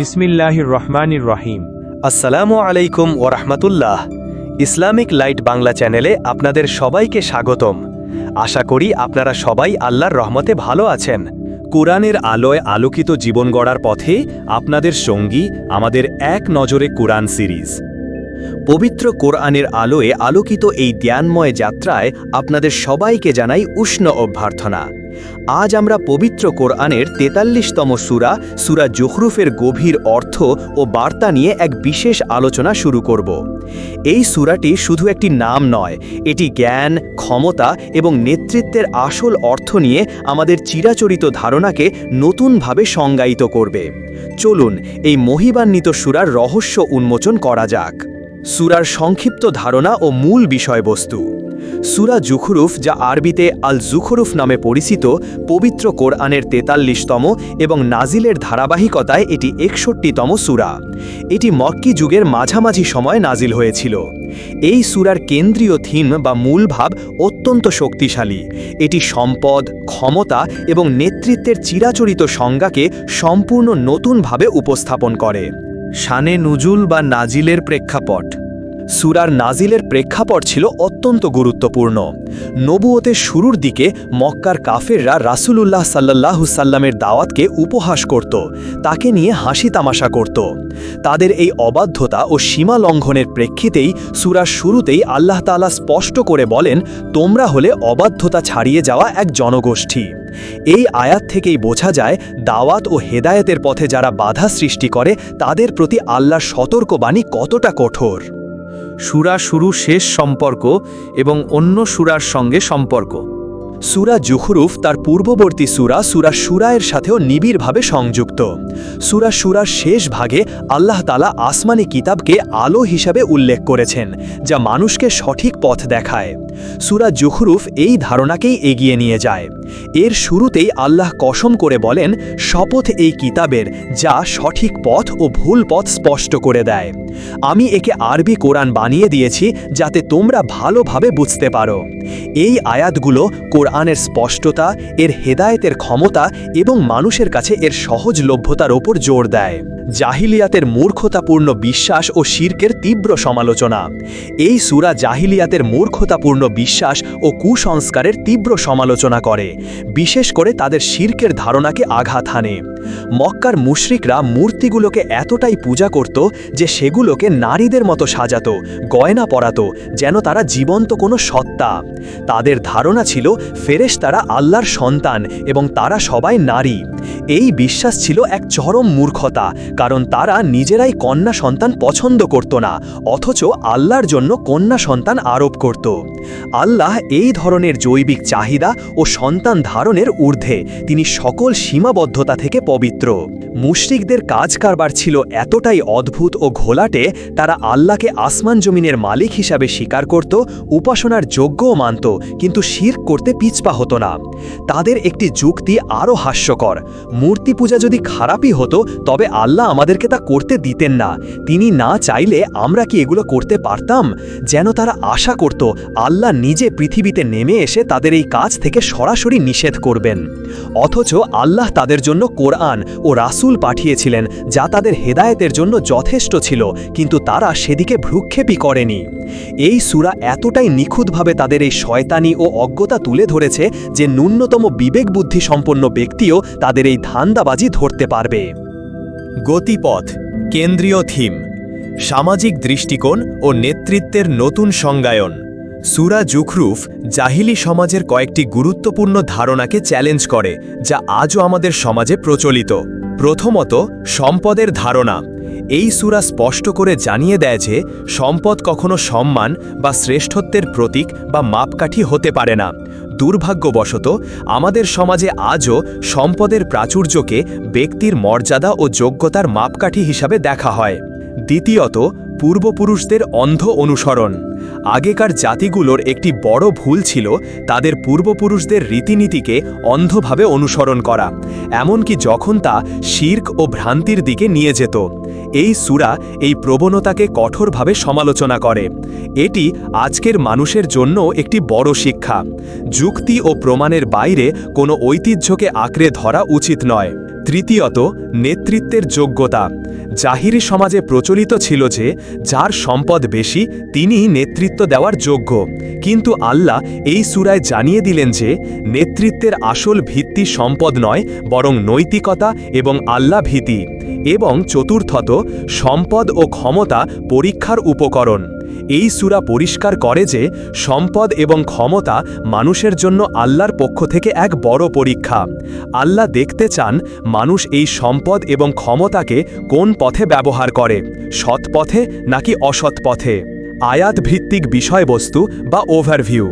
বিসমিল্লাহির রহমানির রহিম। আসসালামু আলাইকুম ওরহমতুল্লাহ ইসলামিক লাইট বাংলা চ্যানেলে আপনাদের সবাইকে স্বাগতম। আশা করি আপনারা সবাই আল্লাহর রহমতে ভালো আছেন। কোরআনের আলোয় আলোকিত জীবন গড়ার পথে আপনাদের সঙ্গী আমাদের এক নজরে কোরআন সিরিজ। পবিত্র কোরআনের আলোয় আলোকিত এই জ্ঞানময় যাত্রায় আপনাদের সবাইকে জানাই উষ্ণ অভ্যর্থনা। আজ আমরা পবিত্র কোরআনের তেতাল্লিশতম সুরা সুরা জোহরুফের গভীর অর্থ ও বার্তা নিয়ে এক বিশেষ আলোচনা শুরু করব। এই সুরাটি শুধু একটি নাম নয়, এটি জ্ঞান, ক্ষমতা এবং নেতৃত্বের আসল অর্থ নিয়ে আমাদের চিরাচরিত ধারণাকে নতুনভাবে সংজ্ঞায়িত করবে। চলুন, এই মহিবান্বিত সুরার রহস্য উন্মোচন করা যাক। সুরার সংক্ষিপ্ত ধারণা ও মূল বিষয়বস্তু। সুরা জুখরুফ, যা আরবিতে আল জুখরুফ নামে পরিচিত, পবিত্র কোরআনের তেতাল্লিশতম এবং নাজিলের ধারাবাহিকতায় এটি একষট্টিতম সুরা। এটি মক্কি যুগের মাঝামাঝি সময় নাজিল হয়েছিল। এই সুরার কেন্দ্রীয় থিম বা মূল ভাব অত্যন্ত শক্তিশালী। এটি সম্পদ, ক্ষমতা এবং নেতৃত্বের চিরাচরিত সংজ্ঞাকে সম্পূর্ণ নতুনভাবে উপস্থাপন করে। শানে নুজুল বা নাজিলের প্রেক্ষাপট। সুরার নাজিলের প্রেক্ষাপট ছিল অত্যন্ত গুরুত্বপূর্ণ। নবুয়তের শুরুর দিকে মক্কার কাফেররা রাসূলুল্লাহ সাল্লাল্লাহু সাল্লামের দাওয়াতকে উপহাস করত, তাকে নিয়ে হাসি তামাশা করত। তাদের এই অবাধ্যতা ও সীমা লঙ্ঘনের প্রেক্ষিতেই সুরার শুরুতেই আল্লাহ তাআলা স্পষ্ট করে বলেন, তোমরা হলে অবাধ্যতা ছাড়িয়ে যাওয়া এক জনগোষ্ঠী। এই আয়াত থেকেই বোঝা যায়, দাওয়াত ও হেদায়েতের পথে যারা বাধা সৃষ্টি করে, তাদের প্রতি আল্লাহর সতর্কবাণী কতটা কঠোর। সুরা শুরু শেষ সম্পর্ক এবং অন্য সুরার সঙ্গে সম্পর্ক। সুরা জুখরুফ তার পূর্ববর্তী সুরা সুরা সুরায়ের সাথেও নিবিড়ভাবে সংযুক্ত। সুরা সুরার শেষ ভাগে আল্লাহ তালা আসমানি কিতাবকে আলো হিসাবে উল্লেখ করেছেন, যা মানুষকে সঠিক পথ দেখায়। সুরা জুখরুফ এই ধারণাকেই এগিয়ে নিয়ে যায়। এর শুরুতেই আল্লাহ কসম করে বলেন, শপথ এই কিতাবের, যা সঠিক পথ ও ভুল পথ স্পষ্ট করে দেয়। আমি একে আরবি কোরআন বানিয়ে দিয়েছি, যাতে তোমরা ভালোভাবে বুঝতে পারো। এই আয়াতগুলো কোরআনের স্পষ্টতা, এর হেদায়েতের ক্ষমতা এবং মানুষের কাছে এর সহজলভ্যতার ওপর জোর দেয়। জাহিলিয়াতের মূর্খতাপূর্ণ বিশ্বাস ও শির্কের তীব্র সমালোচনা। এই সুরা জাহিলিয়াতের মূর্খতাপূর্ণ বিশ্বাস ও কুসংস্কারের তীব্র সমালোচনা করে, বিশেষ করে তাদের শির্কের ধারণাকে আঘাত হানে। মক্কার মুশরিকরা মূর্তিগুলোকে এতটাই পূজা করত যে সেগুলোকে নারীদের মতো সাজাত, গয়না পরাত, যেন তারা জীবন্ত কোনো সত্তা। তাদের ধারণা ছিল ফেরেশ তারা আল্লাহর সন্তান এবং তারা সবাই নারী। এই বিশ্বাস ছিল এক চরম মূর্খতা, কারণ তারা নিজেরাই কন্যা সন্তান পছন্দ করত না, অথচ আল্লাহর জন্য কন্যা সন্তান আরোপ করত। আল্লাহ এই ধরনের জৈবিক চাহিদা ও সন্তান ধারণের ঊর্ধ্বে, তিনি সকল সীমাবদ্ধতা থেকে পবিত্র। মুশরিকদের কাজ কারবার ছিল এতটাই অদ্ভুত ও ঘোলাটে, তারা আল্লাহকে আসমান জমিনের মালিক হিসাবে স্বীকার করত, উপাসনার যোগ্যও মানত, কিন্তু শির করতে পিছপা হতো না। তাদের একটি যুক্তি আরও হাস্যকর। মূর্তি পূজা যদি খারাপই হতো, তবে আল্লাহ আমাদেরকে তা করতে দিতেন না। তিনি না চাইলে আমরা কি এগুলো করতে পারতাম? যেন তারা আশা করত, আল্লাহ নিজে পৃথিবীতে নেমে এসে তাদের এই কাজ থেকে সরাসরি নিষেধ করবেন। অথচ আল্লাহ তাদের জন্য কোরআন ও রাসূল পাঠিয়েছিলেন, যা তাদের হেদায়েতের জন্য যথেষ্ট ছিল, কিন্তু তারা সেদিকে ভ্রুক্ষেপই করেনি। এই সুরা এতটাই নিখুঁতভাবে তাদের এই শয়তানি ও অজ্ঞতা তুলে ধরেছে যে ন্যূনতম বিবেক বুদ্ধি সম্পন্ন ব্যক্তিও তাদের এই ধান্দাবাজি ধরতে পারবে। গতিপথ, কেন্দ্রীয় থিম, সামাজিক দৃষ্টিকোণ ও নেতৃত্বের নতুন সংজ্ঞায়ন। সুরা জুখরুফ জাহিলি সমাজের কয়েকটি গুরুত্বপূর্ণ ধারণাকে চ্যালেঞ্জ করে, যা আজও আমাদের সমাজে প্রচলিত। প্রথমত, সম্পদের ধারণা। এই সুরা স্পষ্ট করে জানিয়ে দেয় যে, সম্পদ কখনো সম্মান বা শ্রেষ্ঠত্বের প্রতীক বা মাপকাঠি হতে পারে না। দুর্ভাগ্যবশত, আমাদের সমাজে আজও সম্পদের প্রাচুর্যকে ব্যক্তির মর্যাদা ও যোগ্যতার মাপকাঠি হিসাবে দেখা হয়। দ্বিতীয়ত, পূর্বপুরুষদের অন্ধ অনুসরণ। আগেকার জাতিগুলোর একটি বড় ভুল ছিল তাদের পূর্বপুরুষদের রীতিনীতিকে অন্ধভাবে অনুসরণ করা, এমনকি যখন তা শির্ক ও ভ্রান্তির দিকে নিয়ে যেত। এই সুরা এই প্রবণতাকে কঠোরভাবে সমালোচনা করে। এটি আজকের মানুষের জন্য একটি বড় শিক্ষা। যুগ যুক্তি ও প্রমাণের বাইরে কোনো ঐতিহ্যকে আঁকড়ে ধরা উচিত নয়। তৃতীয়ত, নেতৃত্বের যোগ্যতা। জাহিরি সমাজে প্রচলিত ছিল যে, যার সম্পদ বেশি তিনি নেতৃত্ব দেওয়ার যোগ্য। কিন্তু আল্লাহ এই সুরায় জানিয়ে দিলেন যে, নেতৃত্বের আসল ভিত্তি সম্পদ নয়, বরং নৈতিকতা এবং আল্লাহ ভীতি। এবং চতুর্থত, সম্পদ ও ক্ষমতা পরীক্ষার উপকরণ। এই সুরা পরিষ্কার করে যে সম্পদ এবং ক্ষমতা মানুষের জন্য আল্লাহর পক্ষ থেকে এক বড় পরীক্ষা। আল্লাহ দেখতে চান মানুষ এই সম্পদ এবং ক্ষমতাকে কোন পথে ব্যবহার করে, সৎ পথে নাকি অসৎ পথে। আয়াত ভিত্তিক বিষয়বস্তু বা ওভারভিউ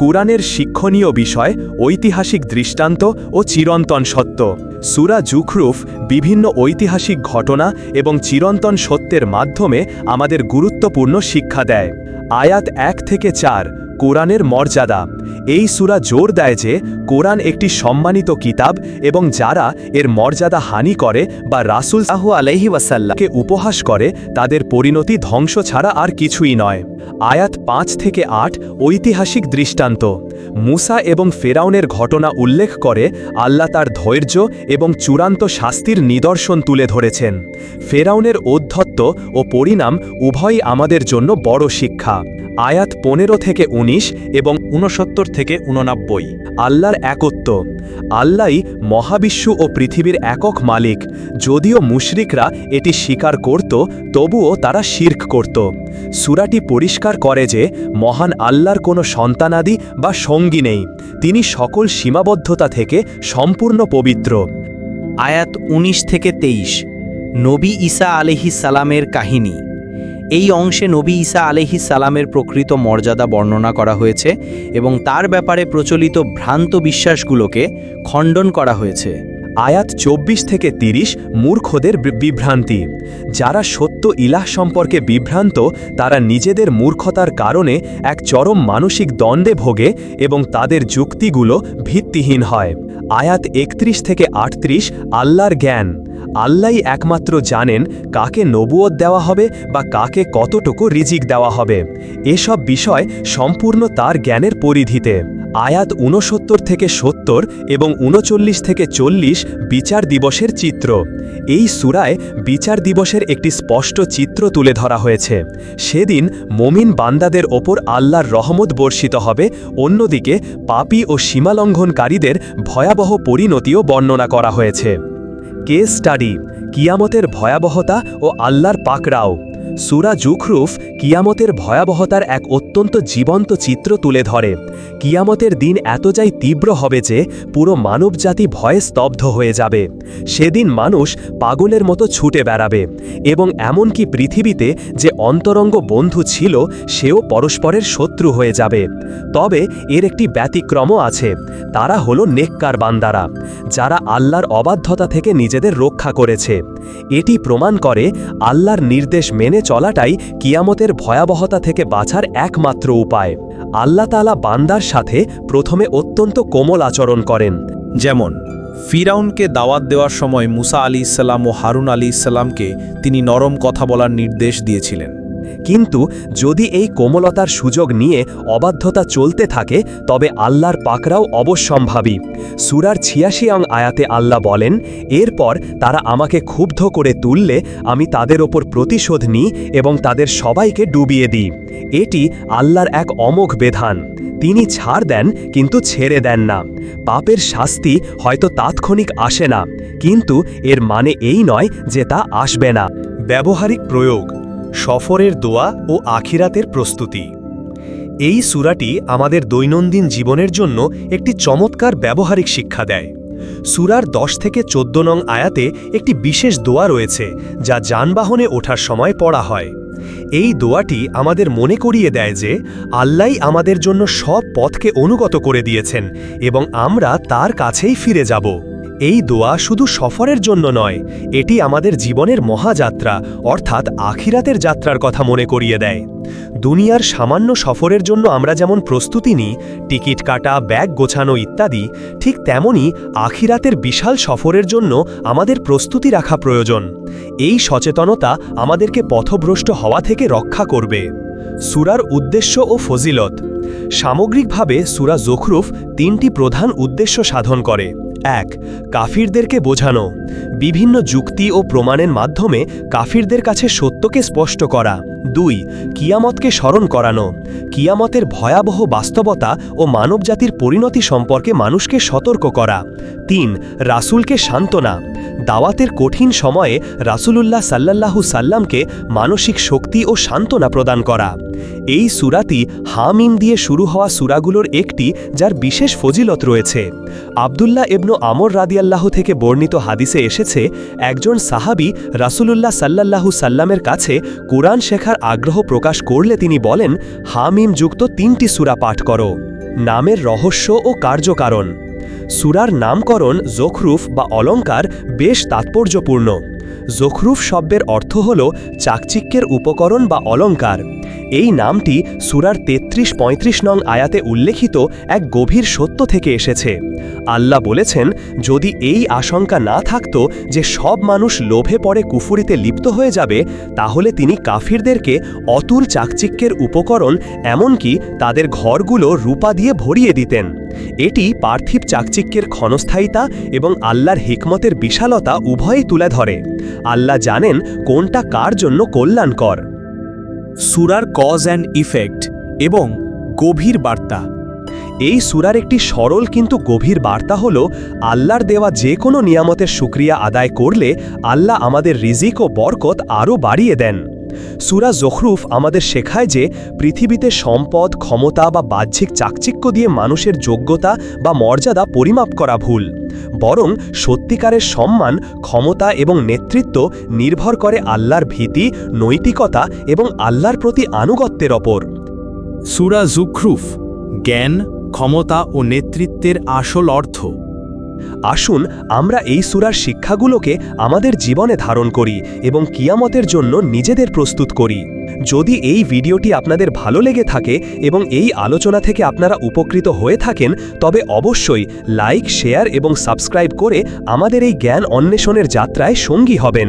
কুরআনের শিক্ষণীয় বিষয়, ঐতিহাসিক দৃষ্টান্ত ও চিরন্তন সত্য। সুরা জুখরুফ বিভিন্ন ঐতিহাসিক ঘটনা এবং চিরন্তন সত্যের মাধ্যমে আমাদের গুরুত্বপূর্ণ শিক্ষা দেয়। আয়াত এক থেকে চার কোরআনের মর্যাদা। এই সুরা জোর দেয় যে, কোরআন একটি সম্মানিত কিতাব এবং যারা এর মর্যাদা হানি করে বা রাসুল সাহু আলহি ওয়াসাল্লাকে উপহাস করে, তাদের পরিণতি ধ্বংস ছাড়া আর কিছুই নয়। আয়াত পাঁচ থেকে আট, ঐতিহাসিক দৃষ্টান্ত। মুসা এবং ফেরাউনের ঘটনা উল্লেখ করে, আল্লাহ তার ধৈর্য এবং চূড়ান্ত শাস্তির নিদর্শন তুলে ধরেছেন। ফেরাউনের ঔদ্ধত্য ও পরিণাম উভয়ই আমাদের জন্য বড় শিক্ষা। আয়াত পনেরো থেকে ১৯ এবং ঊনসত্তর থেকে উননব্বই আল্লাহর একত্ব। আল্লাহই মহাবিশ্ব ও পৃথিবীর একক মালিক। যদিও মুশরিকরা এটি স্বীকার করত, তবুও তারা শির্ক করত। সুরাটি পরিষ্কার করে যে, মহান আল্লাহর কোনো সন্তানাদি বা সঙ্গী নেই। তিনি সকল সীমাবদ্ধতা থেকে সম্পূর্ণ পবিত্র। আয়াত ১৯ থেকে তেইশ। নবী ঈসা আলহি সালামের কাহিনী। এই অংশে নবী ঈসা আলহি সালামের প্রকৃত মর্যাদা বর্ণনা করা হয়েছে এবং তার ব্যাপারে প্রচলিত ভ্রান্ত বিশ্বাসগুলোকে খণ্ডন করা হয়েছে। আয়াত চব্বিশ থেকে তিরিশ মূর্খদের বিভ্রান্তি। যারা সত্য ইলাহ সম্পর্কে বিভ্রান্ত, তারা নিজেদের মূর্খতার কারণে এক চরম মানসিক দ্বন্দ্বে ভোগে এবং তাদের যুক্তিগুলো ভিত্তিহীন হয়। আয়াত একত্রিশ থেকে আটত্রিশ আল্লাহর জ্ঞান। আল্লাহই একমাত্র জানেন কাকে নবুয়ত দেওয়া হবে বা কাকে কতটুকু রিজিক দেওয়া হবে। এসব বিষয় সম্পূর্ণ তার জ্ঞানের পরিধিতে। আয়াত ঊনসত্তর থেকে সত্তর এবং উনচল্লিশ থেকে চল্লিশ বিচার দিবসের চিত্র। এই সুরায় বিচার দিবসের একটি স্পষ্ট চিত্র তুলে ধরা হয়েছে। সেদিন মমিন বান্দাদের ওপর আল্লাহর রহমত বর্ষিত হবে, অন্যদিকে পাপী ও সীমালঙ্ঘনকারীদের ভয়াবহ পরিণতিও বর্ণনা করা হয়েছে। কেস স্টাডি কিয়ামতের ভয়াবহতা ও আল্লাহর পাকড়াও সুরা জুখরুফ কিয়ামতের ভয়াবহতার এক অত্যন্ত জীবন্ত চিত্র তুলে ধরে। কিয়ামতের দিন এতটাই তীব্র হবে যে পুরো মানবজাতি ভয়ে স্তব্ধ হয়ে যাবে। সেদিন মানুষ পাগলের মতো ছুটে বেড়াবে এবং এমনকি পৃথিবীতে যে অন্তরঙ্গ বন্ধু ছিল, সেও পরস্পরের শত্রু হয়ে যাবে। তবে এর একটি ব্যতিক্রমও আছে, তারা হলো নেককার বান্দারা, যারা আল্লাহর অবাধ্যতা থেকে নিজেদের রক্ষা করেছে। এটি প্রমাণ করে আল্লাহর নির্দেশ মেনে চলাটাই কিয়ামতের ভয়াবহতা থেকে বাঁচার একমাত্র উপায়। আল্লাহ তালা বান্দার সাথে প্রথমে অত্যন্ত কোমল আচরণ করেন। যেমন, ফিরাউনকে দাওয়াত দেওয়ার সময় মুসা আলী ইসলাম ও হারুন আলী ইসলামকে তিনি নরম কথা বলার নির্দেশ দিয়েছিলেন। কিন্তু যদি এই কোমলতার সুযোগ নিয়ে অবাধ্যতা চলতে থাকে, তবে আল্লাহর পাকরাও অবশ্যম্ভাবী। সুরার ছিয়াশি অং আয়াতে আল্লাহ বলেন, এরপর তারা আমাকে ক্ষুব্ধ করে তুললে আমি তাদের ওপর প্রতিশোধ নিই এবং তাদের সবাইকে ডুবিয়ে দিই। এটি আল্লাহর এক অমোঘ বেধান। তিনি ছাড় দেন, কিন্তু ছেড়ে দেন না। পাপের শাস্তি হয়তো তাৎক্ষণিক আসে না, কিন্তু এর মানে এই নয় যে তা আসবে না। ব্যবহারিক প্রয়োগ সফরের দোয়া ও আখিরাতের প্রস্তুতি। এই সুরাটি আমাদের দৈনন্দিন জীবনের জন্য একটি চমৎকার ব্যবহারিক শিক্ষা দেয়। সুরার দশ থেকে চোদ্দ নং আয়াতে একটি বিশেষ দোয়া রয়েছে, যা যানবাহনে ওঠার সময় পড়া হয়। এই দোয়াটি আমাদের মনে করিয়ে দেয় যে, আল্লাহ আমাদের জন্য সব পথকে অনুগত করে দিয়েছেন এবং আমরা তার কাছেই ফিরে যাব। এই দোয়া শুধু সফরের জন্য নয়, এটি আমাদের জীবনের মহাযাত্রা, অর্থাৎ আখিরাতের যাত্রার কথা মনে করিয়ে দেয়। দুনিয়ার সামান্য সফরের জন্য আমরা যেমন প্রস্তুতি নিই, টিকিট কাটা, ব্যাগ গোছানো ইত্যাদি, ঠিক তেমনই আখিরাতের বিশাল সফরের জন্য আমাদের প্রস্তুতি রাখা প্রয়োজন। এই সচেতনতা আমাদেরকে পথভ্রষ্ট হওয়া থেকে রক্ষা করবে। সুরার উদ্দেশ্য ও ফজিলত। সামগ্রিকভাবে সুরা জখরুফ তিনটি প্রধান উদ্দেশ্য সাধন করে। এক কাফিরদেরকে বোঝানো। বিভিন্ন যুক্তি ও প্রমাণের মাধ্যমে কাফিরদের কাছে সত্যকে স্পষ্ট করা। দুই, কিয়ামতকে স্মরণ করানো। কিয়ামতের ভয়াবহ বাস্তবতা ও মানবজাতির পরিণতি সম্পর্কে মানুষকে সতর্ক করা। তিন, রাসূলকে সান্ত্বনা। দাওয়াতের কঠিন সময়ে রাসূলুল্লাহ সাল্লাল্লাহু সাল্লামকে মানসিক শক্তি ও সান্ত্বনা প্রদান করা। এই সুরাটি হামিম দিয়ে শুরু হওয়া সুরাগুলোর একটি, যার বিশেষ ফজিলত রয়েছে। আবদুল্লাহ এবনু আমর রাদিয়াল্লাহ থেকে বর্ণিত হাদিসে এসেছে, একজন সাহাবি রাসূলুল্লাহ সাল্লাল্লাহু সাল্লামের কাছে কোরআন শেখার আগ্রহ প্রকাশ করলে তিনি বলেন, হামিম যুক্ত তিনটি সুরা পাঠ করো, নামের রহস্য ও কার্যকারণ। সুরার নামকরণ, জখরুফ বা অলঙ্কার বেশ তাৎপর্যপূর্ণ। জখরুফ শব্দের অর্থ হল চাকচিক্যের উপকরণ বা অলঙ্কার। এই নামটি সুরার তেত্রিশ পঁয়ত্রিশ নং আয়াতে উল্লেখিত এক গভীর সত্য থেকে এসেছে। আল্লাহ বলেছেন, যদি এই আশঙ্কা না থাকত যে সব মানুষ লোভে পড়ে কুফুরিতে লিপ্ত হয়ে যাবে, তাহলে তিনি কাফিরদেরকে অতুল চাকচিক্যের উপকরণ এমনকি তাদের ঘরগুলো রূপা দিয়ে ভরিয়ে দিতেন। এটি পার্থিব চাকচিক্যের ক্ষণস্থায়িতা এবং আল্লাহর হিকমতের বিশালতা উভয়ই তুলে ধরে। আল্লাহ জানেন কোনটা কার জন্য কল্যাণকর। সুরার কজ অ্যান্ড ইফেক্ট এবং গভীর বার্তা। এই সুরার একটি সরল কিন্তু গভীর বার্তা হল আল্লাহর দেওয়া যে কোনো নিয়ামতের সুক্রিয়া আদায় করলে আল্লাহ আমাদের রিজিক ও বরকত আরও বাড়িয়ে দেন। সুরা জখরুফ আমাদের শেখায় যে পৃথিবীতে সম্পদ, ক্ষমতা বা বাহ্যিক চাকচিক্য দিয়ে মানুষের যোগ্যতা বা মর্যাদা পরিমাপ করা ভুল। বরং সত্যিকারের সম্মান, ক্ষমতা এবং নেতৃত্ব নির্ভর করে আল্লাহর ভীতি, নৈতিকতা এবং আল্লাহর প্রতি আনুগত্যের ওপর। সুরা জুখরুফ, জ্ঞান, ক্ষমতা ও নেতৃত্বের আসল অর্থ। আসুন, আমরা এই সুরার শিক্ষাগুলোকে আমাদের জীবনে ধারণ করি এবং কিয়ামতের জন্য নিজেদের প্রস্তুত করি। যদি এই ভিডিওটি আপনাদের ভালো লেগে থাকে এবং এই আলোচনা থেকে আপনারা উপকৃত হয়ে থাকেন, তবে অবশ্যই লাইক, শেয়ার এবং সাবস্ক্রাইব করে আমাদের এই জ্ঞান অন্বেষণের যাত্রায় সঙ্গী হবেন।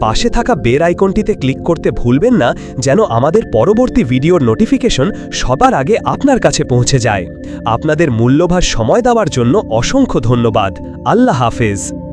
পাশে থাকা বের আইকনটিতে ক্লিক করতে ভুলবেন না, যেন আমাদের পরবর্তী ভিডিওর নোটিফিকেশন সবার আগে আপনার কাছে পৌঁছে যায়। আপনাদের মূল্যবান সময় দেওয়ার জন্য অসংখ্য ধন্যবাদ। আল্লাহ হাফেজ।